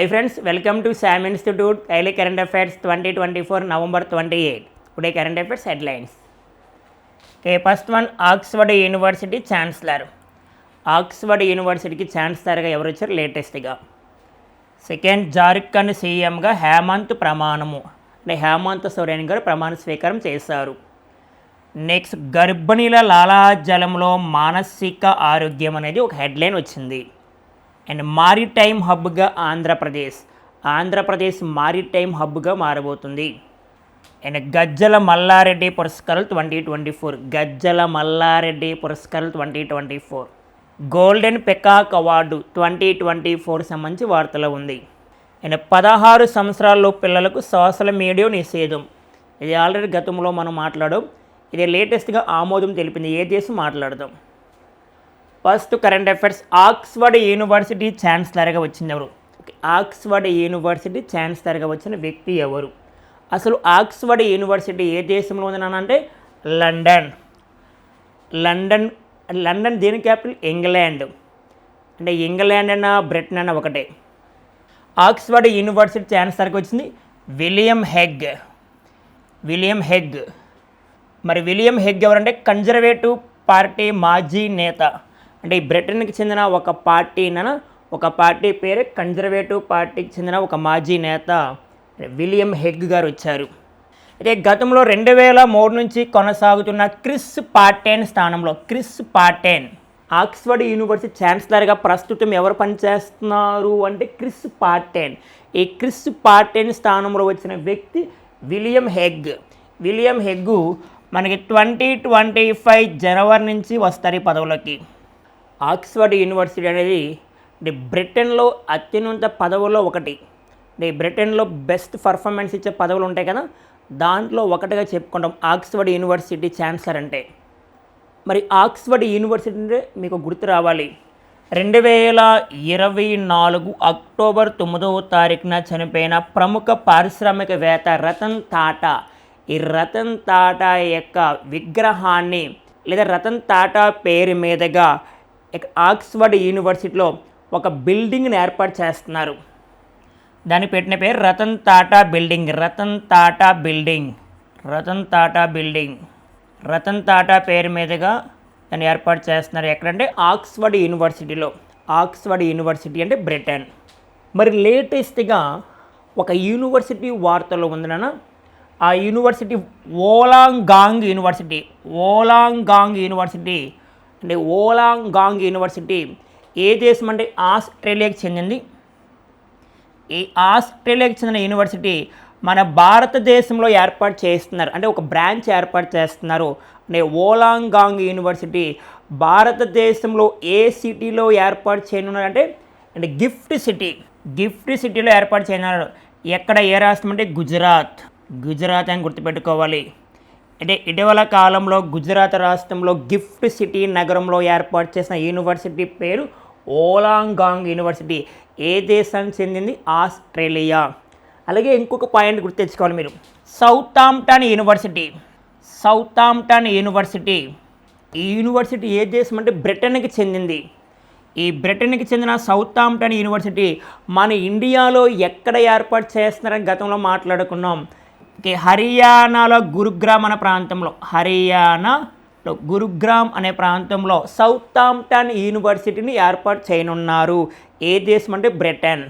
Hi friends welcome to Sam institute daily current affairs twenty twenty four November twenty eight today current affairs headlines okay first one Oxford University chancellor Oxford యూనివర్సిటీకి ఛాన్సలర్గా ఎవరు వచ్చారు లేటెస్ట్గా second Jharkhand సీఎంగా హేమంత్ ప్రమాణము అంటే హేమంత్ సోరేన్ గారు ప్రమాణ స్వీకారం చేశారు. నెక్స్ట్ గర్భిణీల లాలాజలంలో మానసిక ఆరోగ్యం అనేది ఒక హెడ్లైన్ వచ్చింది. అండ్ మారిటైమ్ హబ్గా ఆంధ్రప్రదేశ్. ఆంధ్రప్రదేశ్ మారిటైమ్ హబ్గా మారబోతుంది. అండ్ గజ్జల మల్లారెడ్డి పురస్కారాలు twenty twenty four. Gajjala Mallareddy పురస్కారాలు twenty twenty four. Golden peacock award twenty twenty four సంబంధించి వార్తలో ఉంది. అండ్ పదహారు సంవత్సరాల్లో పిల్లలకు సోషల్ మీడియా నిషేధం. ఇది ఆల్రెడీ గతంలో మనం మాట్లాడడం ఇది లేటెస్ట్గా ఆమోదం తెలిపింది. ఏ దేశం మాట్లాడదాం. First current affairs Oxford University ఛాన్సలర్గా వచ్చింది ఎవరు? ఆక్స్ఫర్డ్ యూనివర్సిటీ ఛాన్సలర్గా వచ్చిన వ్యక్తి ఎవరు? అసలు ఆక్స్ఫర్డ్ యూనివర్సిటీ ఏ దేశంలో ఉందనంటే లండన్. లండన్ లండన్ దేని క్యాపిటల్? ఇంగ్లాండ్. అంటే ఇంగ్లాండ్ అన్న బ్రిటన్ అన్న ఒకటే. ఆక్స్ఫర్డ్ యూనివర్సిటీ ఛాన్సలర్కి వచ్చింది విలియం హెగ్. William Hague. మరి విలియం హెగ్ ఎవరంటే? కన్జర్వేటివ్ పార్టీ మాజీ నేత. అంటే ఈ బ్రిటన్కి చెందిన ఒక పార్టీన ఒక పార్టీ పేరే కన్జర్వేటివ్ పార్టీకి చెందిన ఒక మాజీ నేత విలియం హెగ్ గారు వచ్చారు అయితే గతంలో రెండు వేల మూడు నుంచి కొనసాగుతున్న క్రిస్ పార్టెన్ స్థానంలో క్రిస్ పార్టెన్ ఆక్స్ఫర్డ్ యూనివర్సిటీ ఛాన్సలర్గా ప్రస్తుతం ఎవరు పనిచేస్తున్నారు అంటే క్రిస్ పార్టెన్. ఈ క్రిస్ పార్టెన్ స్థానంలో వచ్చిన వ్యక్తి విలియం హెగ్. విలియం హెగ్గు మనకి ట్వంటీ ట్వంటీ ఫైవ్ జనవరి నుంచి వస్తారు ఈ పదవులకి. ఆక్స్ఫర్డ్ యూనివర్సిటీ అనేది ది బ్రిటన్లో అత్యున్నత పదవుల్లో ఒకటి. ది బ్రిటన్లో బెస్ట్ పర్ఫార్మెన్స్ ఇచ్చే పదవులు ఉంటాయి కదా దాంట్లో ఒకటిగా చెప్పుకుంటాం ఆక్స్ఫర్డ్ యూనివర్సిటీ ఛాన్సలర్ అంటే. మరి ఆక్స్ఫర్డ్ యూనివర్సిటీ అంటే మీకు గుర్తు రావాలి. రెండు వేల ఇరవై నాలుగు అక్టోబర్ తొమ్మిదవ తారీఖున చనిపోయిన ప్రముఖ పారిశ్రామికవేత్త రతన్ టాటా. ఈ రతన్ టాటా యొక్క విగ్రహాన్ని లేదా రతన్ టాటా పేరు మీదుగా ఆక్స్ఫర్డ్ యూనివర్సిటీలో ఒక బిల్డింగ్ని ఏర్పాటు చేస్తున్నారు. దాని పెట్టిన పేరు Ratan Tata building Ratan Tata building Ratan Tata building. Ratan Tata పేరు మీదుగా దాన్ని ఏర్పాటు చేస్తున్నారు. ఎక్కడంటే ఆక్స్ఫర్డ్ యూనివర్సిటీలో. ఆక్స్ఫర్డ్ యూనివర్సిటీ అంటే బ్రిటన్. మరి లేటెస్ట్గా ఒక యూనివర్సిటీ వార్తలో ఉందన ఆ university Wollongong university Wollongong university అంటే ఓలాంగాంగ్ యూనివర్సిటీ ఏ దేశం అంటే ఆస్ట్రేలియాకి చెందింది? ఈ ఆస్ట్రేలియాకి చెందిన యూనివర్సిటీ మన భారతదేశంలో ఏర్పాటు చేస్తున్నారు. అంటే ఒక బ్రాంచ్ ఏర్పాటు చేస్తున్నారు. అంటే ఓలాంగాంగ్ యూనివర్సిటీ భారతదేశంలో ఏ సిటీలో ఏర్పాటు చేయనున్నారంటే అంటే గిఫ్ట్ సిటీ గిఫ్ట్ సిటీలో ఏర్పాటు చేయనున్నారు. ఎక్కడ ఏ రాష్ట్రం అంటే? గుజరాత్. గుజరాత్ అని గుర్తుపెట్టుకోవాలి. అంటే ఇటీవల కాలంలో గుజరాత్ రాష్ట్రంలో గిఫ్ట్ సిటీ నగరంలో ఏర్పాటు చేసిన యూనివర్సిటీ పేరు ఓలాంగాంగ్ యూనివర్సిటీ ఏ దేశానికి చెందింది? ఆస్ట్రేలియా. అలాగే ఇంకొక పాయింట్ గుర్తు తెచ్చుకోవాలి మీరు. Southampton University. Southampton University. ఈ యూనివర్సిటీ ఏ దేశం అంటే బ్రిటన్కి చెందింది. ఈ బ్రిటన్కి చెందిన సౌతాంప్టన్ యూనివర్సిటీ మన ఇండియాలో ఎక్కడ ఏర్పాటు చేస్తున్నారని గతంలో మాట్లాడుకున్నాం. ఓకే హర్యానాలో గురుగ్రామ్ అనే ప్రాంతంలో హర్యానాలో గురుగ్రామ్ అనే ప్రాంతంలో సౌతాంప్టన్ యూనివర్సిటీని ఏర్పాటు చేయనున్నారు. ఏ దేశం అంటే బ్రిటన్.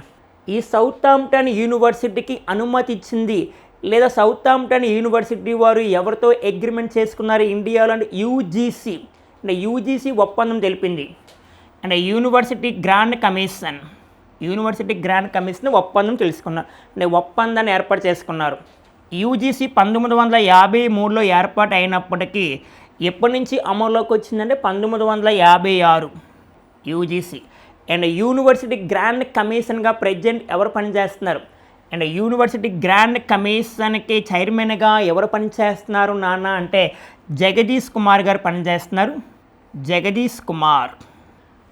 ఈ సౌతాంప్టన్ యూనివర్సిటీకి అనుమతి ఇచ్చింది లేదా సౌతాంప్టన్ యూనివర్సిటీ వారు ఎవరితో అగ్రిమెంట్ చేసుకున్నారు? ఇండియాలో అంటే యూజీసీ. అంటే యూజీసీ ఒప్పందం తెలిపింది. అంటే university grand commission. University grand commission ఒప్పందం తెలుసుకున్నారు. అంటే ఒప్పందాన్ని ఏర్పాటు చేసుకున్నారు. యూజీసీ పంతొమ్మిది వందల యాభై మూడులో ఏర్పాటు అయినప్పటికీ ఎప్పటి నుంచి అమల్లోకి వచ్చిందంటే పంతొమ్మిది వందల యాభై ఆరు యూజీసీ. అండ్ యూనివర్సిటీ గ్రాండ్ కమిషన్గా ప్రెసిడెంట్ ఎవరు పనిచేస్తున్నారు? అండ్ యూనివర్సిటీ గ్రాండ్ కమిషన్కి చైర్మన్గా ఎవరు పనిచేస్తున్నారు నాన్న? అంటే జగదీష్ కుమార్ గారు పనిచేస్తున్నారు. జగదీష్ కుమార్.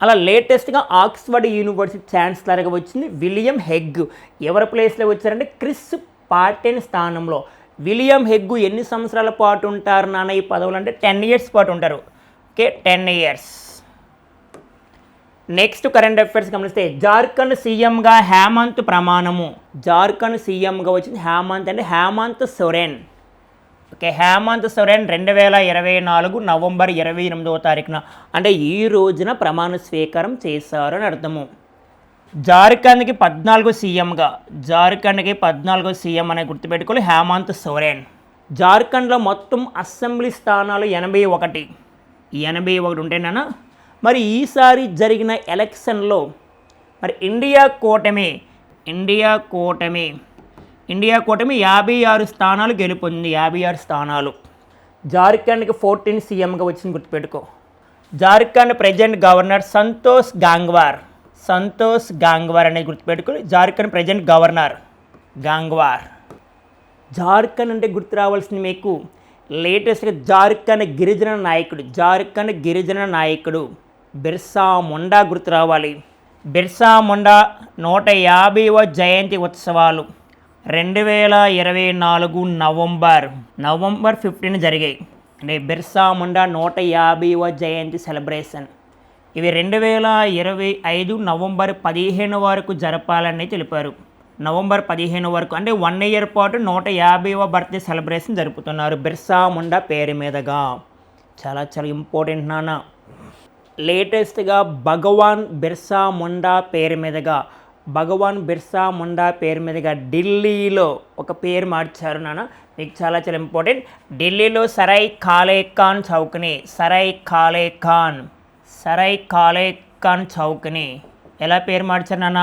అలా లేటెస్ట్గా ఆక్స్ఫర్డ్ యూనివర్సిటీ ఛాన్సలర్గా వచ్చింది విలియం హెగ్. ఎవరి ప్లేస్లో వచ్చారంటే క్రిస్ పార్టెన్ స్థానంలో. విలియం హెగ్గు ఎన్ని సంవత్సరాల పాటు ఉంటారు నాన్న? ఈ పదవులు అంటే టెన్ ఇయర్స్ పాటు ఉంటారు. Okay ten years. Next current affairs గమనిస్తే జార్ఖండ్ సీఎంగా హేమంత్ ప్రమాణము. జార్ఖండ్ సీఎంగా వచ్చింది హేమంత్ అంటే హేమంత్ సొరెన్. ఓకే హేమంత్ సొరెన్ రెండు వేల ఇరవై నాలుగు నవంబర్ ఇరవై ఎనిమిదవ తారీఖున. అంటే ఈ రోజున ప్రమాణ స్వీకారం చేశారు అని అర్థము. జార్ఖండ్కి పద్నాలుగో సీఎంగా జార్ఖండ్కి పద్నాలుగో సీఎం అనే గుర్తుపెట్టుకోవాలి హేమంత్ సోరెన్. జార్ఖండ్లో మొత్తం అసెంబ్లీ స్థానాలు ఎనభై ఒకటి. ఎనభై ఒకటి ఉంటేనా మరి ఈసారి జరిగిన ఎలక్షన్లో మరి ఇండియా కూటమి ఇండియా కూటమి ఇండియా కూటమి యాభై ఆరు స్థానాలు గెలుపొంది యాభై ఆరు స్థానాలు. జార్ఖండ్కి ఫోర్టీన్ సీఎంగా వచ్చింది గుర్తుపెట్టుకో. Jharkhand present governor Santosh Gangwar. Santosh Gangwar అనేది గుర్తుపెట్టుకుని జార్ఖండ్ ప్రజెంట్ గవర్నర్. గాంగ్వార్. జార్ఖండ్ అంటే గుర్తు రావాల్సింది మీకు. లేటెస్ట్గా జార్ఖండ్ గిరిజన నాయకుడు జార్ఖండ్ గిరిజన నాయకుడు బిర్సా ముండా గుర్తు రావాలి. బిర్సా ముండా నూట యాభైవ జయంతి ఉత్సవాలు రెండు వేల ఇరవై నాలుగు నవంబర్. నవంబర్ ఫిఫ్టీన్ జరిగాయి. అంటే బిర్సా ముండా నూట యాభైవ జయంతి సెలబ్రేషన్. ఇవి రెండు వేల ఇరవై ఐదు నవంబర్ పదిహేను వరకు జరపాలని తెలిపారు. నవంబర్ పదిహేను వరకు అంటే వన్ ఇయర్ పాటు నూట యాభైవ బర్త్డే సెలబ్రేషన్ జరుపుతున్నారు బిర్సా ముండా పేరు మీదుగా. చాలా చాలా ఇంపార్టెంట్ నాన్న. లేటెస్ట్గా భగవాన్ బిర్సా ముండా పేరు మీదుగా. భగవాన్ బిర్సా ముండా పేరు మీదుగా ఢిల్లీలో ఒక పేరు మార్చారు నాన్న. మీకు చాలా చాలా ఇంపార్టెంట్. ఢిల్లీలో సరై ఖాలే ఖాన్ చౌక్ని. సరై ఖాలే ఖాన్. సరై కాలే ఖాన్ చౌక్ని ఎలా పేరు మార్చారు నాన్న?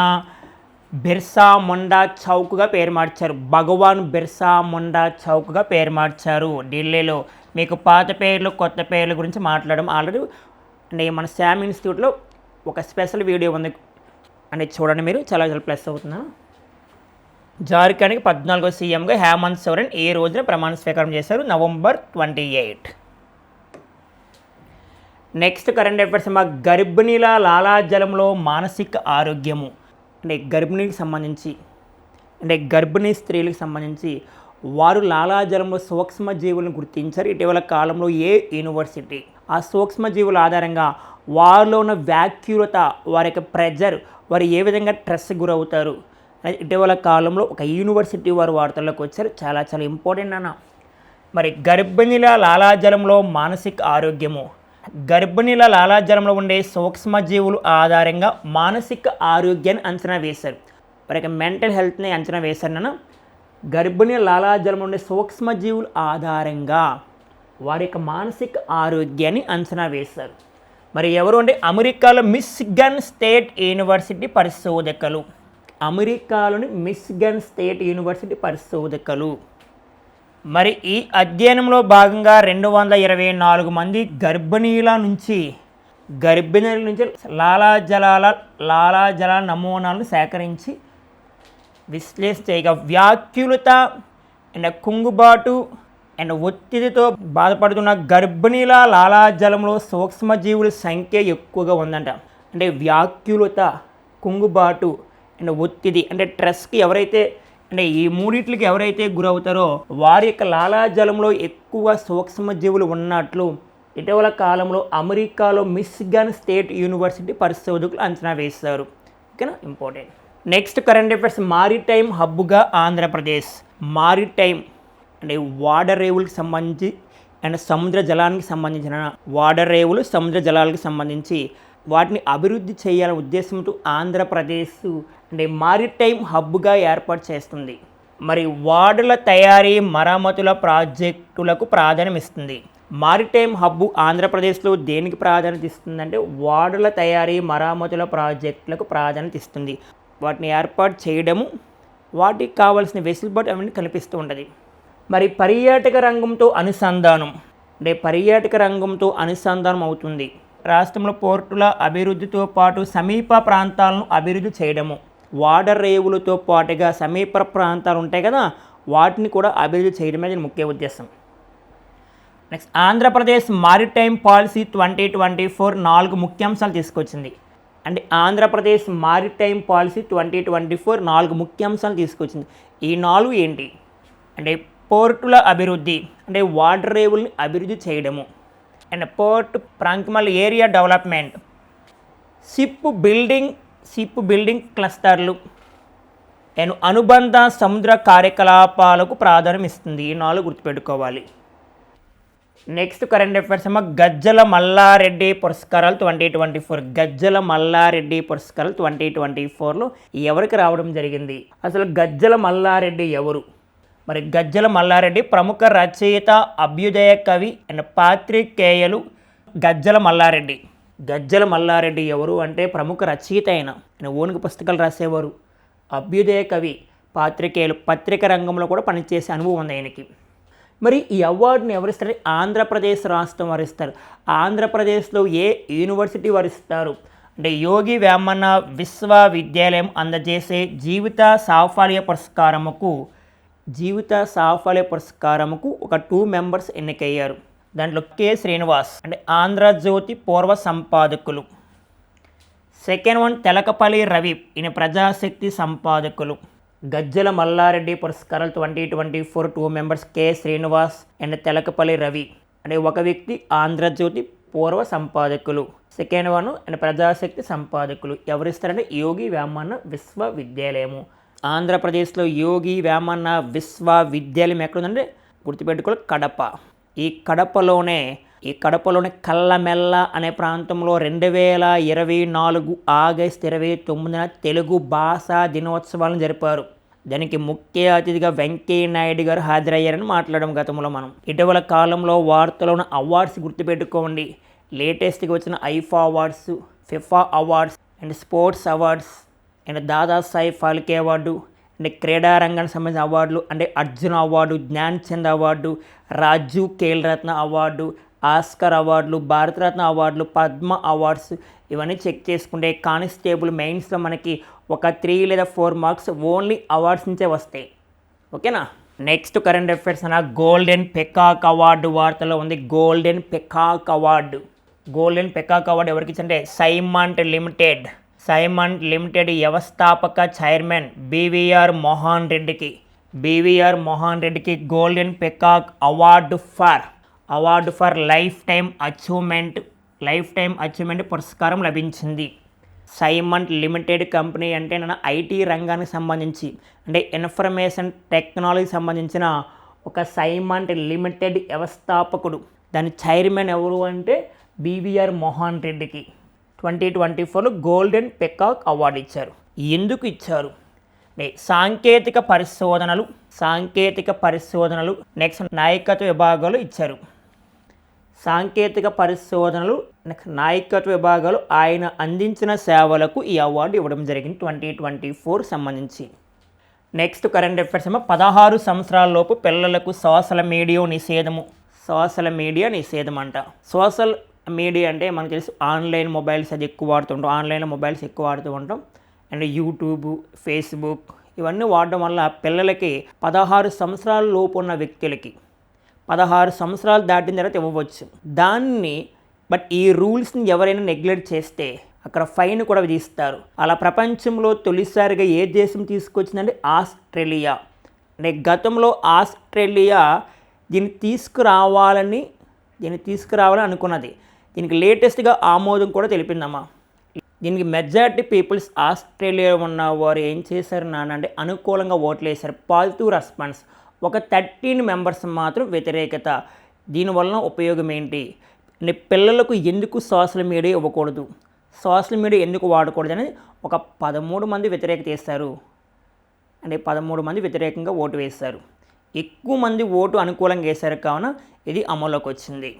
బిర్సా ముండా చౌక్గా పేరు మార్చారు. భగవాన్ బిర్సా ముండా చౌక్గా పేరు మార్చారు. ఢిల్లీలో మీకు పాత పేర్లు కొత్త పేర్ల గురించి మాట్లాడడం ఆల్రెడీ అంటే మన శామ్ ఇన్స్టిట్యూట్లో ఒక స్పెషల్ వీడియో ఉంది. అంటే చూడండి మీరు చాలా చాలా ప్లస్ అవుతున్నా జార్ఖండ్కి పద్నాలుగో సీఎంగా హేమంత్ సోరెన్ ఏ రోజున ప్రమాణ స్వీకారం చేశారు? November twenty eight. Next current affairs మా గర్భిణీల లాలాజలంలో మానసిక ఆరోగ్యము. అంటే గర్భిణీకి సంబంధించి అంటే గర్భిణీ స్త్రీలకు సంబంధించి వారు లాలాజలంలో సూక్ష్మజీవులను గుర్తించారు. ఇటీవల కాలంలో ఏ యూనివర్సిటీ ఆ సూక్ష్మజీవుల ఆధారంగా వారిలో ఉన్న వ్యాక్యూరత వారి యొక్క ప్రెజర్ వారు ఏ విధంగా స్ట్రెస్ గురవుతారు? ఇటీవల కాలంలో ఒక యూనివర్సిటీ వారు వార్తల్లోకి వచ్చారు. చాలా చాలా ఇంపార్టెంట్ అన్న. మరి గర్భిణీల లాలాజలంలో మానసిక ఆరోగ్యము గర్భిణీల లాలాజలంలో ఉండే సూక్ష్మజీవులు ఆధారంగా మానసిక ఆరోగ్యాన్ని అంచనా వేశారు. వారి యొక్క మెంటల్ హెల్త్ని అంచనా వేశారు నన్ను గర్భిణీ లాలాజలంలో ఉండే సూక్ష్మజీవుల ఆధారంగా వారి యొక్క మానసిక ఆరోగ్యాన్ని అంచనా వేశారు. మరి ఎవరు అంటే అమెరికాలో మిస్గన్ స్టేట్ యూనివర్సిటీ పరిశోధకులు. అమెరికాలోని మిస్గన్ స్టేట్ యూనివర్సిటీ పరిశోధకులు. మరి ఈ అధ్యయనంలో భాగంగా రెండు వందల ఇరవై నాలుగు మంది గర్భిణీల నుంచి గర్భిణీల నుంచి లాలాజలాల లాలాజల నమూనాలను సేకరించి విశ్లేషణ చేయగా వ్యాఖ్యులత అండ్ కుంగుబాటు అండ్ ఒత్తిడితో బాధపడుతున్న గర్భిణీల లాలాజలంలో సూక్ష్మజీవుల సంఖ్య ఎక్కువగా ఉందంట. అంటే వ్యాఖ్యులత కుంగుబాటు అండ్ ఒత్తిడి అంటే ట్రస్కి ఎవరైతే అంటే ఈ మూడిట్లకి ఎవరైతే గురవుతారో వారి యొక్క లాలాజలంలో ఎక్కువ సూక్ష్మజీవులు ఉన్నట్లు ఇటీవల కాలంలో అమెరికాలో మిస్గన్ స్టేట్ యూనివర్సిటీ పరిశోధకులు అంచనా వేశారు. ఓకేనా? Important. Next current affairs maritime హబ్బుగా Andhra Pradesh. Maritime అంటే వాటర్ రేవులకు సంబంధించి అండ్ సముద్ర జలానికి సంబంధించిన వాటర్ రేవులు సముద్ర జలాలకు సంబంధించి వాటిని అభివృద్ధి చేయాలనే ఉద్దేశంతో ఆంధ్రప్రదేశ్ అంటే మారిటైమ్ హబ్గా ఏర్పాటు చేస్తుంది. మరి వాడల తయారీ మరమ్మతుల ప్రాజెక్టులకు ప్రాధాన్యం ఇస్తుంది. మారిటైమ్ హబ్బు ఆంధ్రప్రదేశ్లో దేనికి ప్రాధాన్యత ఇస్తుందంటే వాడల తయారీ మరమ్మతుల ప్రాజెక్టులకు ప్రాధాన్యత ఇస్తుంది. వాటిని ఏర్పాటు చేయడము వాటికి కావాల్సిన వెసులుబాటు అవన్నీ కల్పిస్తూ ఉంటుంది. మరి పర్యాటక రంగంతో అనుసంధానం అంటే పర్యాటక రంగంతో అనుసంధానం అవుతుంది. రాష్ట్రంలో పోర్టుల అభివృద్ధితో పాటు సమీప ప్రాంతాలను అభివృద్ధి చేయడము. వాడర్ రేవులతో పాటుగా సమీప ప్రాంతాలు ఉంటాయి కదా వాటిని కూడా అభివృద్ధి చేయడమే దీని ముఖ్య ఉద్దేశం. Next Andhra Pradesh maritime policy twenty twenty four నాలుగు ముఖ్యాంశాలు తీసుకొచ్చింది. అంటే Andhra Pradesh maritime policy twenty twenty four నాలుగు ముఖ్యాంశాలు తీసుకొచ్చింది. ఈ నాలుగు ఏంటి? అంటే పోర్టుల అభివృద్ధి అంటే వాటర్ రేవుల్ని అభివృద్ధి చేయడము. And port ప్రాంక్మల్ area development. Ship building ship building క్లస్టర్లు. నేను అనుబంధ సముద్ర కార్యకలాపాలకు ప్రాధాన్యం ఇస్తుంది. ఈ నాలుగు గుర్తుపెట్టుకోవాలి. నెక్స్ట్ కరెంట్ అఫైర్స్ ఏమో గజ్జల మల్లారెడ్డి పురస్కారాలు twenty twenty four. Gajjala Mallareddy పురస్కారాలు ట్వంటీ ట్వంటీ ఫోర్లో ఎవరికి రావడం జరిగింది? అసలు గజ్జల మల్లారెడ్డి ఎవరు? మరి గజ్జల మల్లారెడ్డి ప్రముఖ రచయిత అభ్యుదయ కవి అండ్ పాత్రికేయులు గజ్జల మల్లారెడ్డి. గజ్జల మల్లారెడ్డి ఎవరు అంటే ప్రముఖ రచయిత అయిన ఆయన ఓనుగు పుస్తకాలు రాసేవారు. అభ్యుదయ కవి పాత్రికేయులు పత్రిక రంగంలో కూడా పనిచేసే అనుభవం ఉంది ఆయనకి. మరి ఈ అవార్డుని ఎవరిస్తారు? ఆంధ్రప్రదేశ్ రాష్ట్రం వరిస్తారు. ఆంధ్రప్రదేశ్లో ఏ యూనివర్సిటీ వరిస్తారు? అంటే యోగి వేమన్న విశ్వవిద్యాలయం అందజేసే జీవిత సాఫల్య పురస్కారముకు జీవిత సాఫల్య పురస్కారముకు ఒక టూ మెంబర్స్ ఎన్నికయ్యారు. దాంట్లో కె. శ్రీనివాస్ అంటే ఆంధ్రజ్యోతి పూర్వ సంపాదకులు. సెకండ్ వన్ తెలకపల్లి రవి ఈయన ప్రజాశక్తి సంపాదకులు. గజ్జల మల్లారెడ్డి పురస్కారాలు twenty twenty four two members K. Srinivas and Telakapalli Ravi అంటే ఒక వ్యక్తి ఆంధ్రజ్యోతి పూర్వ సంపాదకులు. సెకండ్ వన్ అండ్ ప్రజాశక్తి సంపాదకులు. ఎవరిస్తారంటే యోగి వేమన్న విశ్వవిద్యాలయము. ఆంధ్రప్రదేశ్లో యోగి వేమన్న విశ్వవిద్యాలయం ఎక్కడుందంటే గుర్తుపెట్టుకోవాలి కడప. ఈ కడపలోనే ఈ కడపలోని కల్లమెల్ల అనే ప్రాంతంలో రెండు వేల ఇరవై నాలుగు ఆగస్ట్ ఇరవై తొమ్మిదిన తెలుగు భాషా దినోత్సవాలను జరిపారు. దానికి ముఖ్య అతిథిగా వెంకయ్య నాయుడు గారు హాజరయ్యారని మాట్లాడడం గతంలో మనం. ఇటీవల కాలంలో వార్తలోని అవార్డ్స్ గుర్తుపెట్టుకోండి. లేటెస్ట్గా వచ్చిన IIFA awards FIFA awards and sports awards and Dadasaheb Phalke award అంటే క్రీడారంగానికి సంబంధించిన అవార్డులు అంటే Arjun award Dhyan Chand award Rajiv Khel Ratna award Oscar అవార్డులు భారతరత్న అవార్డులు పద్మ అవార్డ్స్ ఇవన్నీ చెక్ చేసుకుంటే కానిస్టేబుల్ మెయిన్స్లో మనకి ఒక త్రీ లేదా ఫోర్ మార్క్స్ ఓన్లీ అవార్డ్స్ నుంచే వస్తాయి. ఓకేనా? నెక్స్ట్ కరెంట్ అఫైర్స్ అన్న గోల్డెన్ పెకాక్ అవార్డు వార్తలో ఉంది. Golden peacock award. Golden peacock award ఎవరికి ఇచ్చంటే సైమంట్ లిమిటెడ్. సైమంట్ లిమిటెడ్ వ్యవస్థాపక చైర్మన్ బీవీఆర్ మోహన్ రెడ్డికి. బీవీఆర్ మోహన్ రెడ్డికి golden peacock award for award for lifetime achievement lifetime achievement పురస్కారం లభించింది. సైమంట్ లిమిటెడ్ కంపెనీ అంటే నేను ఐటీ రంగానికి సంబంధించి అంటే ఇన్ఫర్మేషన్ టెక్నాలజీ సంబంధించిన ఒక సైమంట్ లిమిటెడ్ వ్యవస్థాపకుడు. దాని చైర్మన్ ఎవరు అంటే బీవీఆర్ మోహన్ రెడ్డికి. ట్వంటీ ట్వంటీ ఫోర్లో గోల్డెన్ పెకాక్ అవార్డు ఇచ్చారు. ఎందుకు ఇచ్చారు? నే- సాంకేతిక పరిశోధనలు సాంకేతిక పరిశోధనలు నెక్స్ట్ నాయకత్వ విభాగాలు ఇచ్చారు. సాంకేతిక పరిశోధనలు నెక్స్ట్ నాయకత్వ విభాగాలు ఆయన అందించిన సేవలకు ఈ అవార్డు ఇవ్వడం జరిగింది ట్వంటీ ట్వంటీ ఫోర్ సంబంధించి. నెక్స్ట్ కరెంట్ అఫైర్స్ ఏమో పదహారు సంవత్సరాలలోపు పిల్లలకు సోషల్ మీడియా నిషేధము సోషల్ మీడియా నిషేధం అంట. సోషల్ మీడియా అంటే మనకు తెలుసు ఆన్లైన్ మొబైల్స్ అది ఎక్కువ వాడుతుంటాం ఆన్లైన్లో మొబైల్స్ ఎక్కువ వాడుతూ ఉంటాం. అండ్ యూట్యూబ్ ఫేస్బుక్ ఇవన్నీ వాడడం వల్ల పిల్లలకి పదహారు సంవత్సరాల లోపు ఉన్న వ్యక్తులకి పదహారు సంవత్సరాలు దాటిన తర్వాత ఇవ్వవచ్చు. దాన్ని బట్ ఈ రూల్స్ని ఎవరైనా నెగ్లెక్ట్ చేస్తే అక్కడ ఫైన్ కూడా విధిస్తారు. అలా ప్రపంచంలో తొలిసారిగా ఏ దేశం తీసుకొచ్చిందంటే ఆస్ట్రేలియా. అంటే గతంలో ఆస్ట్రేలియా దీన్ని తీసుకురావాలని దీన్ని తీసుకురావాలని అనుకున్నది. దీనికి లేటెస్ట్గా ఆమోదం కూడా తెలిపిందమ్మా. దీనికి మెజారిటీ పీపుల్స్ ఆస్ట్రేలియాలో ఉన్న వారు ఏం చేశారు నానంటే అనుకూలంగా ఓట్లు వేశారు. Positive response. ఒక థర్టీన్ మెంబర్స్ మాత్రం వ్యతిరేకత. దీనివలన ఉపయోగం ఏంటి? అంటే పిల్లలకు ఎందుకు సోషల్ మీడియా ఇవ్వకూడదు? సోషల్ మీడియా ఎందుకు వాడకూడదు అనేది ఒక పదమూడు మంది వ్యతిరేకత వేస్తారు. అంటే పదమూడు మంది వ్యతిరేకంగా ఓటు వేశారు ఎక్కువ మంది ఓటు అనుకూలంగా వేశారు కావున ఇది అమల్లోకి వచ్చింది.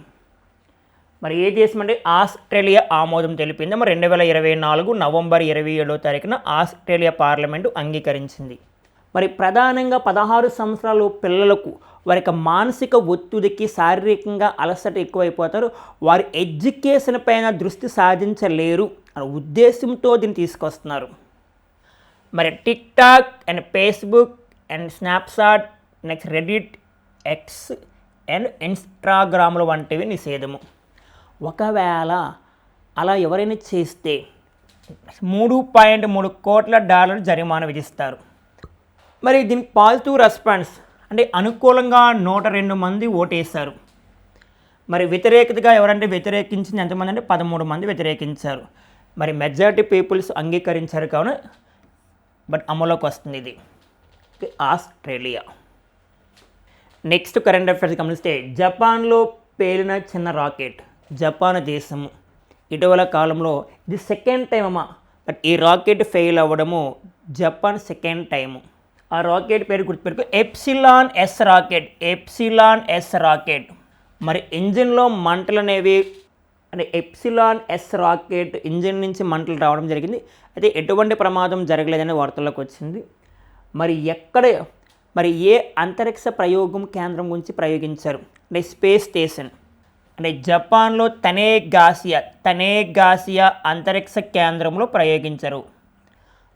మరి ఏ దేశం అంటే ఆస్ట్రేలియా ఆమోదం తెలిపింది. మరి రెండు వేల ఇరవై నాలుగు నవంబర్ ఇరవై ఏడో తారీఖున ఆస్ట్రేలియా పార్లమెంటు అంగీకరించింది. మరి ప్రధానంగా పదహారు సంవత్సరాల పిల్లలకు వారి యొక్క మానసిక ఒత్తిడికి శారీరకంగా అలసట ఎక్కువైపోతారు. వారి ఎడ్యుకేషన్ పైన దృష్టి సాధించలేరు అనే ఉద్దేశంతో దీన్ని తీసుకొస్తున్నారు. మరి TikTok and Facebook and Snapchat next Reddit X and ఇన్స్టాగ్రామ్లు వంటివి నిషేధము. ఒకవేళ అలా ఎవరైనా చేస్తే మూడు పాయింట్ మూడు కోట్ల డాలర్ జరిమానా విధిస్తారు. మరి దీనికి పాజిటివ్ రెస్పాన్స్ అంటే అనుకూలంగా నూట రెండు మంది ఓటేశారు. మరి వ్యతిరేకతగా ఎవరంటే వ్యతిరేకించింది ఎంతమంది అంటే పదమూడు మంది వ్యతిరేకించారు. మరి మెజారిటీ పీపుల్స్ అంగీకరించారు కావున బట్ అమలులోకి వస్తుంది ఇది. ఆస్ట్రేలియా. నెక్స్ట్ కరెంట్ అఫైర్స్ గమనిస్తే జపాన్లో పేలిన చిన్న రాకెట్. జపాన్ దేశము. ఇటీవల కాలంలో ఇది సెకండ్ టైం అమ్మా బట్ ఈ రాకెట్ ఫెయిల్ అవ్వడము జపాన్ సెకండ్ టైము. ఆ రాకెట్ పేరు గుర్తుపెట్టుకో. Epsilon S rocket. Epsilon S rocket. మరి ఇంజిన్లో మంటలు అనేవి అంటే ఎప్సిలాన్ ఎస్ రాకెట్ ఇంజిన్ నుంచి మంటలు రావడం జరిగింది. అయితే ఎటువంటి ప్రమాదం జరగలేదని వార్తల్లోకి వచ్చింది. మరి ఎక్కడ మరి ఏ అంతరిక్ష ప్రయోగం కేంద్రం గురించి ప్రయోగించారు? అంటే స్పేస్ స్టేషన్. అంటే జపాన్లో తనేగాసియా తనేగాసియా అంతరిక్ష కేంద్రంలో ప్రయోగించరు.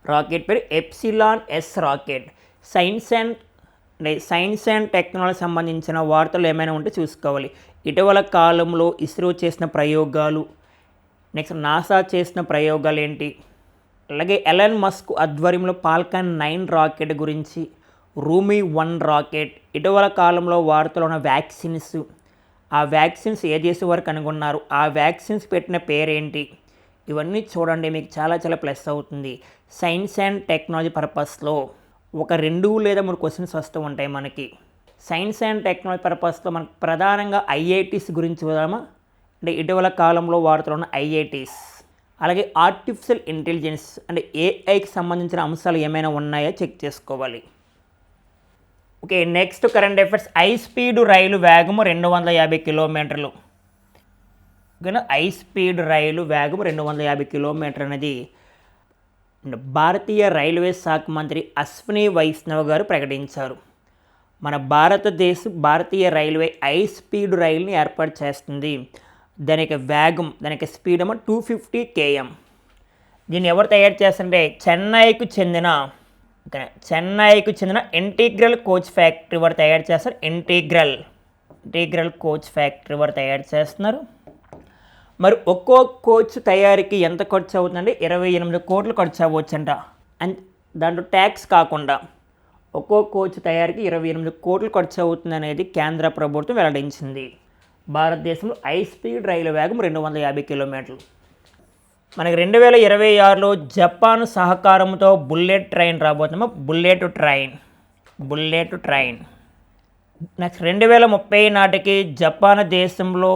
రాకెట్ పేరు Epsilon S rocket. Science and science and technology సంబంధించిన వార్తలు ఏమైనా ఉంటే చూసుకోవాలి. ఇటీవల కాలంలో ఇస్రో చేసిన ప్రయోగాలు నెక్స్ట్ నాసా చేసిన ప్రయోగాలు ఏంటి? అలాగే ఎలన్ మస్క్ ఆధ్వర్యంలో పాల్కన్ నైన్ రాకెట్ గురించి రూమీ వన్ రాకెట్ ఇటీవల కాలంలో వార్తలు ఉన్న వ్యాక్సిన్స్ ఆ వ్యాక్సిన్స్ ఏ దేశం వరకు కనుగొన్నారు? ఆ వ్యాక్సిన్స్ పెట్టిన పేరేంటి? ఇవన్నీ చూడండి మీకు చాలా చాలా ప్లస్ అవుతుంది. సైన్స్ అండ్ టెక్నాలజీ పర్పస్లో ఒక రెండు లేదా మూడు క్వశ్చన్స్ వస్తూ ఉంటాయి మనకి. సైన్స్ అండ్ టెక్నాలజీ పర్పస్లో మనకు ప్రధానంగా ఐఐటీస్ గురించి చూద్దామా? అంటే ఇటీవల కాలంలో వాడుతున్న ఉన్న ఐఐటీస్. అలాగే ఆర్టిఫిషియల్ ఇంటెలిజెన్స్ అంటే ఏఐకి సంబంధించిన అంశాలు ఏమైనా ఉన్నాయో? చెక్ చేసుకోవాలి. Okay next current affairs high speed రైలు వేగము రెండు వందల యాభై కిలోమీటర్లు. ఓకేనా? హై స్పీడ్ రైలు వేగం రెండు వందల యాభై కిలోమీటర్ అనేది భారతీయ రైల్వే శాఖ మంత్రి అశ్విని వైష్ణవ్ గారు ప్రకటించారు. మన భారతదేశ భారతీయ రైల్వే హై స్పీడ్ రైలుని ఏర్పాటు చేస్తుంది. దానికి వేగం దానికి స్పీడ్ ఏమో టూ ఫిఫ్టీ కేఎం దీన్ని ఎవరు తయారు చేస్తారంటే చెన్నైకు చెందిన ఓకే, చెన్నైకు చెందిన ఇంటిగ్రల్ కోచ్ ఫ్యాక్టరీ వారు తయారు చేస్తారు? ఇంటిగ్రల్. ఇంటిగ్రల్ కోచ్ ఫ్యాక్టరీ వారు తయారు చేస్తున్నారు? మరి ఒక్కో కోచ్ తయారీకి ఎంత ఖర్చు అవుతుందంటే ఇరవై ఎనిమిది కోట్లు ఖర్చు అవ్వచ్చంట. అండ్ దాంట్లో ట్యాక్స్ కాకుండా ఒక్కో కోచ్ తయారీకి ఇరవై ఎనిమిది కోట్లు ఖర్చు అవుతుంది అనేది కేంద్ర ప్రభుత్వం వెల్లడించింది. భారతదేశంలో హై స్పీడ్ రైలు వేగం రెండు వందల యాభై కిలోమీటర్లు. మనకి రెండు వేల ఇరవై ఆరులో జపాన్ సహకారంతో bullet train రాబోతున్నాము bullet train. Bullet train. Next రెండు వేల ముప్పై నాటికి జపాన్ దేశంలో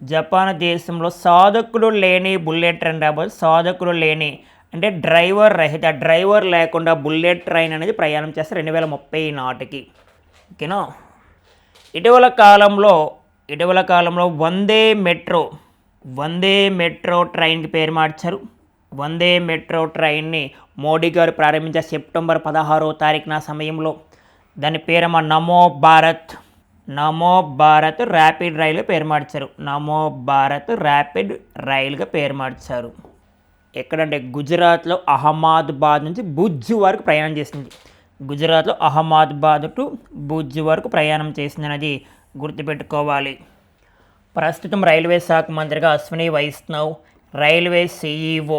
జపాన్ దేశంలో సాధకులు లేని బుల్లెట్ ట్రైన్ రాబోతుంది. సాధకులు లేని అంటే డ్రైవర్ రహిత డ్రైవర్ లేకుండా బుల్లెట్ ట్రైన్ అనేది ప్రయాణం చేస్తే రెండు వేల ముప్పై నాటికి. ఓకేనా? ఇటీవల కాలంలో ఇటీవల కాలంలో వందే మెట్రో వందే మెట్రో ట్రైన్కి పేరు మార్చారు. వందే మెట్రో ట్రైన్ని మోడీ గారు ప్రారంభించిన సెప్టెంబర్ పదహారో తారీఖున సమయంలో. దాని పేరమ్మ నమో భారత్. నమో భారత్ ర్యాపిడ్ రైలు పేరు మార్చారు. నమో భారత్ ర్యాపిడ్ రైలుగా పేరు మార్చారు. ఎక్కడంటే గుజరాత్లో అహ్మదాబాద్ నుంచి భుజ్ వరకు ప్రయాణం చేసింది. గుజరాత్లో అహ్మదాబాద్ టు భుజ్ వరకు ప్రయాణం చేసింది అనేది గుర్తుపెట్టుకోవాలి. ప్రస్తుతం రైల్వే శాఖ మంత్రిగా అశ్విని వైష్ణవ్ రైల్వే సీఈఓ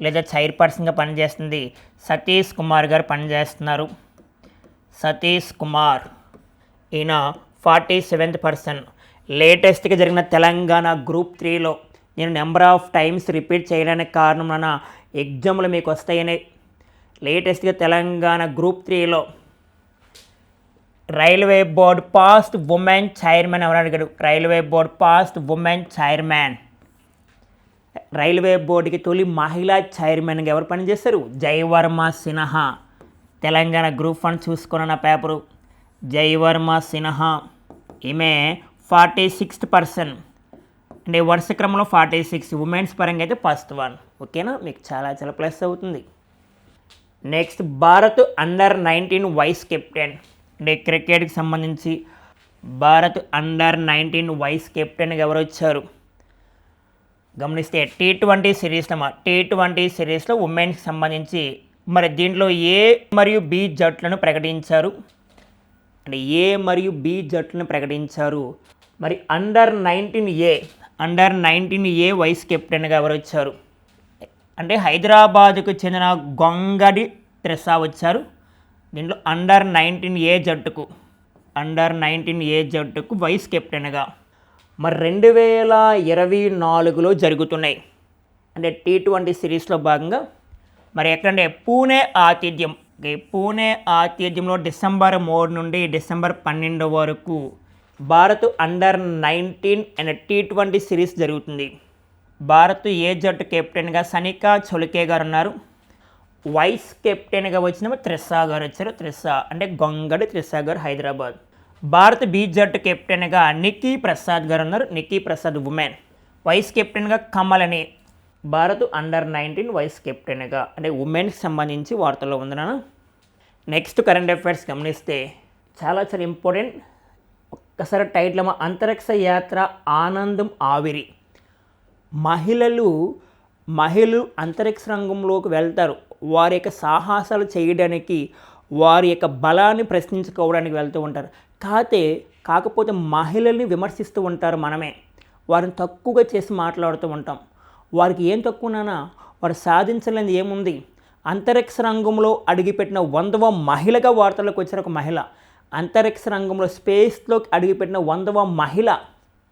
లేదా చైర్పర్సన్గా పనిచేస్తుంది సతీష్ కుమార్ గారు పనిచేస్తున్నారు. సతీష్ కుమార్ ఈయన ఫార్టీ సెవెంత్ పర్సన్. లేటెస్ట్గా జరిగిన తెలంగాణ గ్రూప్ త్రీలో నేను నెంబర్ ఆఫ్ టైమ్స్ రిపీట్ చేయడానికి కారణం నా ఎగ్జామ్లు మీకు వస్తాయని. లేటెస్ట్గా తెలంగాణ గ్రూప్ త్రీలో railway board first women chairman ఎవరు అడిగాడు? Railway board first women chairman. Railway బోర్డుకి తొలి మహిళా చైర్మన్గా ఎవరు పనిచేస్తారు జయవర్మ సిన్హా. తెలంగాణ గ్రూప్ వన్ చూసుకున్న నా పేపరు. జయవర్మ సిన్హా. ఈమె ఫార్టీ సిక్స్త్ పర్సన్. అంటే వరుస క్రమంలో ఫార్టీ సిక్స్ ఉమెన్స్ పరంగా అయితే ఫస్ట్ వన్. ఓకేనా? మీకు చాలా చాలా ప్లస్ అవుతుంది. Next Bharat under nineteen vice captain. అంటే క్రికెట్కి సంబంధించి భారత్ అండర్ నైన్టీన్ వైస్ కెప్టెన్గా ఎవరు వచ్చారు? గమనిస్తే టీ ట్వంటీ సిరీస్లో టీ ట్వంటీ సిరీస్లో ఉమెన్స్కి సంబంధించి మరి దీంట్లో ఏ మరియు బి జట్లను ప్రకటించారు? అంటే ఏ మరియు బి జట్లను ప్రకటించారు? మరి under nineteen A under nineteen A vice కెప్టెన్గా ఎవరు వచ్చారు? అంటే హైదరాబాద్కు చెందిన గొంగడి త్రెసా వచ్చారు. దీంట్లో అండర్ నైన్టీన్ ఏ జట్టుకు అండర్ నైన్టీన్ ఏ జట్టుకు వైస్ కెప్టెన్గా మరి రెండు వేల ఇరవై నాలుగులో జరుగుతున్నాయి. అంటే టీ ట్వంటీ సిరీస్లో భాగంగా మరి ఎక్కడంటే పూణే ఆతిథ్యం. పూణే ఆతిథ్యంలో డిసెంబర్ మూడు నుండి డిసెంబర్ పన్నెండు వరకు Bharat under nineteen and T twenty series జరుగుతుంది. భారత్ ఏ జట్టు కెప్టెన్గా సనికా చొలికే గారు ఉన్నారు. వైస్ కెప్టెన్గా వచ్చిన త్రిస్సా గారు వచ్చారు. త్రిస్సా అంటే గొంగడి త్రిస్సా గారు హైదరాబాద్. భారత్ బీ జట్టు కెప్టెన్గా నిక్కీ ప్రసాద్ గారు ఉన్నారు. నిక్కీ ప్రసాద్ ఉమెన్. వైస్ కెప్టెన్గా Kamal Bharat under nineteen vice కెప్టెన్గా అంటే ఉమెన్కి సంబంధించి వార్తల్లో ఉంది ఉందన్నాను నెక్స్ట్ కరెంట్ అఫైర్స్ గమనిస్తే చాలా చాలా ఇంపార్టెంట్. ఒక్కసారి టైటిల్ అంతరిక్ష యాత్ర ఆనందం ఆవిరి. మహిళలు మహిళలు అంతరిక్ష రంగంలోకి వెళ్తారు. వారి యొక్క సాహసాలు చేయడానికి వారి యొక్క బలాన్ని ప్రశ్నించుకోవడానికి వెళ్తూ ఉంటారు. కాతే కాకపోతే మహిళల్ని విమర్శిస్తూ ఉంటారు మనమే. వారిని తక్కువగా చేసి మాట్లాడుతూ ఉంటాం. వారికి ఏం తక్కువనా వారు సాధించలేనిది ఏముంది? అంతరిక్ష రంగంలో అడుగుపెట్టిన వందవ మహిళగా వార్తలకు వచ్చిన ఒక మహిళ అంతరిక్ష రంగంలో స్పేస్లోకి అడుగుపెట్టిన వందవ మహిళ.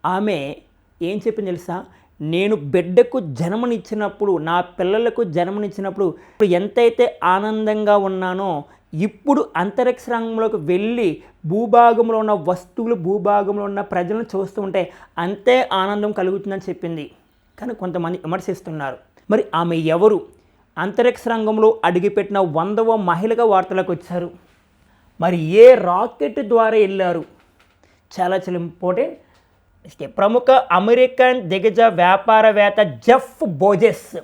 ఆమె ఏం చెప్పింది తెలుసా? నేను బిడ్డకు జన్మనిచ్చినప్పుడు నా పిల్లలకు జన్మనిచ్చినప్పుడు ఇప్పుడు ఎంతైతే ఆనందంగా ఉన్నానో ఇప్పుడు అంతరిక్ష రంగంలోకి వెళ్ళి భూభాగంలో ఉన్న వస్తువులు భూభాగంలో ఉన్న ప్రజలను చూస్తూ ఉంటే అంతే ఆనందం కలుగుతుందని చెప్పింది. కానీ కొంతమంది విమర్శిస్తున్నారు. మరి ఆమె ఎవరు? అంతరిక్ష రంగంలో అడుగుపెట్టిన వందవ మహిళగా వార్తలకు వచ్చారు. మరి ఏ రాకెట్ ద్వారా వెళ్ళారు? చాలా చాలా ఇంపార్టెంట్. ప్రముఖ అమెరికన్ దిగ్గజ వ్యాపారవేత్త Jeff Bezos.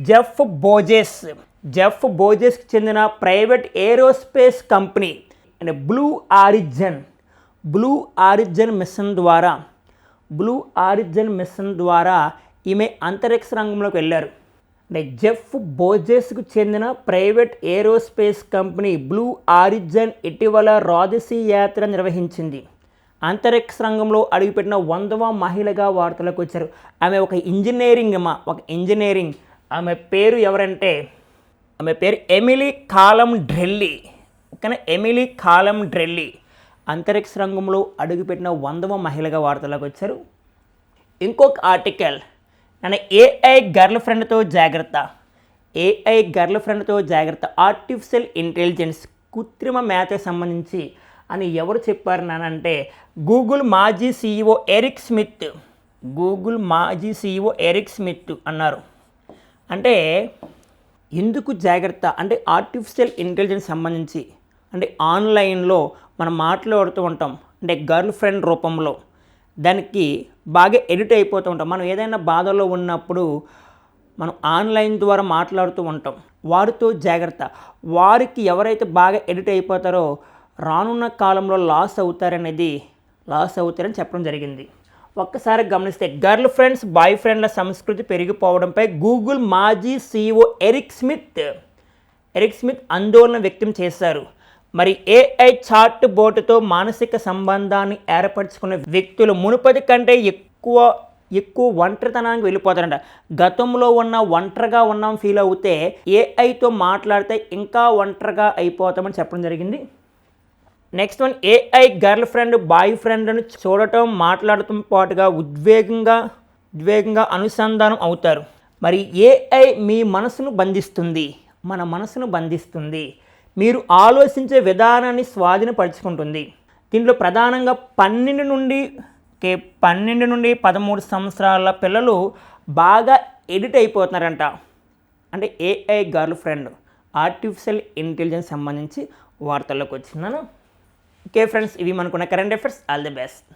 Jeff Bezos. Jeff బోజెస్కి చెందిన ప్రైవేట్ ఏరోస్పేస్ కంపెనీ అంటే Blue Origin. Blue Origin mission ద్వారా బ్లూ ఆరిజన్ మిషన్ ద్వారా ఈమె అంతరిక్ష రంగంలోకి వెళ్ళారు. అంటే జెఫ్ బోజెస్కు చెందిన private aerospace company Blue Origin ఇటీవల రాజసీ యాత్ర నిర్వహించింది. అంతరిక్ష రంగంలో అడుగుపెట్టిన వందవ మహిళగా వార్తలకు వచ్చారు. ఆమె ఒక ఇంజనీరింగ్ అమ్మ ఒక ఇంజనీరింగ్. ఆమె పేరు ఎవరంటే ఆమె పేరు ఎమిలీ కాలం డ్రెల్లీ. కానీ ఎమిలీ కాలం డ్రెల్లీ. అంతరిక్ష రంగంలో అడుగుపెట్టిన వందవ మహిళగా వార్తలకు వచ్చారు. ఇంకొక ఆర్టికల్ నన్ను ఏఐ గర్ల్ ఫ్రెండ్తో జాగ్రత్త. ఏఐ గర్ల్ ఫ్రెండ్తో జాగ్రత్త. ఆర్టిఫిషియల్ ఇంటెలిజెన్స్ కృత్రిమ మేత సంబంధించి అని ఎవరు చెప్పారు నానంటే గూగుల్ మాజీ సీఈఓ ఎరిక్ స్మిత్. గూగుల్ మాజీ సీఈఓ ఎరిక్ స్మిత్ అన్నారు. అంటే ఎందుకు జాగ్రత్త? అంటే ఆర్టిఫిషియల్ ఇంటెలిజెన్స్ సంబంధించి. అంటే ఆన్లైన్లో మనం మాట్లాడుతూ ఉంటాం. అంటే గర్ల్ ఫ్రెండ్ రూపంలో. దానికి బాగా ఎడిట్ అయిపోతూ ఉంటాం. మనం ఏదైనా బాధలో ఉన్నప్పుడు మనం ఆన్లైన్ ద్వారా మాట్లాడుతూ ఉంటాం. వారితో జాగ్రత్త. వారికి ఎవరైతే బాగా ఎడిట్ అయిపోతారో రానున్న కాలంలో లాస్ అవుతారనేది లాస్ అవుతారని చెప్పడం జరిగింది. ఒక్కసారి గమనిస్తే గర్ల్ ఫ్రెండ్స్ బాయ్ ఫ్రెండ్ల సంస్కృతి పెరిగిపోవడంపై గూగుల్ మాజీ CEO Eric Smith Eric Smith ఆందోళన వ్యక్తం చేశారు. మరి ఏఐ చాట్ బోర్డుతో మానసిక సంబంధాన్ని ఏర్పరచుకున్న వ్యక్తులు మునుపటి కంటే ఎక్కువ ఎక్కువ ఒంటరితనానికి వెళ్ళిపోతారంట. గతంలో ఉన్న ఒంటరిగా ఉన్నాం ఫీల్ అవుతే ఏఐతో మాట్లాడితే ఇంకా ఒంటరిగా అయిపోతామని చెప్పడం జరిగింది. Next one AI girlfriend boy ఫ్రెండ్ను చూడటం మాట్లాడటం పాటుగా ఉద్వేగంగా ఉద్వేగంగా అనుసంధానం అవుతారు. మరి ఏఐ మీ మనసును బంధిస్తుంది మన మనసును బంధిస్తుంది. మీరు ఆలోచించే విధానాన్ని స్వాధీనపరుచుకుంటుంది. దీంట్లో ప్రధానంగా పన్నెండు నుండి కే పన్నెండు నుండి పదమూడు సంవత్సరాల పిల్లలు బాగా ఎడిట్ అయిపోతున్నారంట. అంటే AI girl friend artificial intelligence సంబంధించి వార్తల్లోకి వచ్చినాను ఓకే ఫ్రెండ్స్ ఇవి మనకున్న current affairs all the best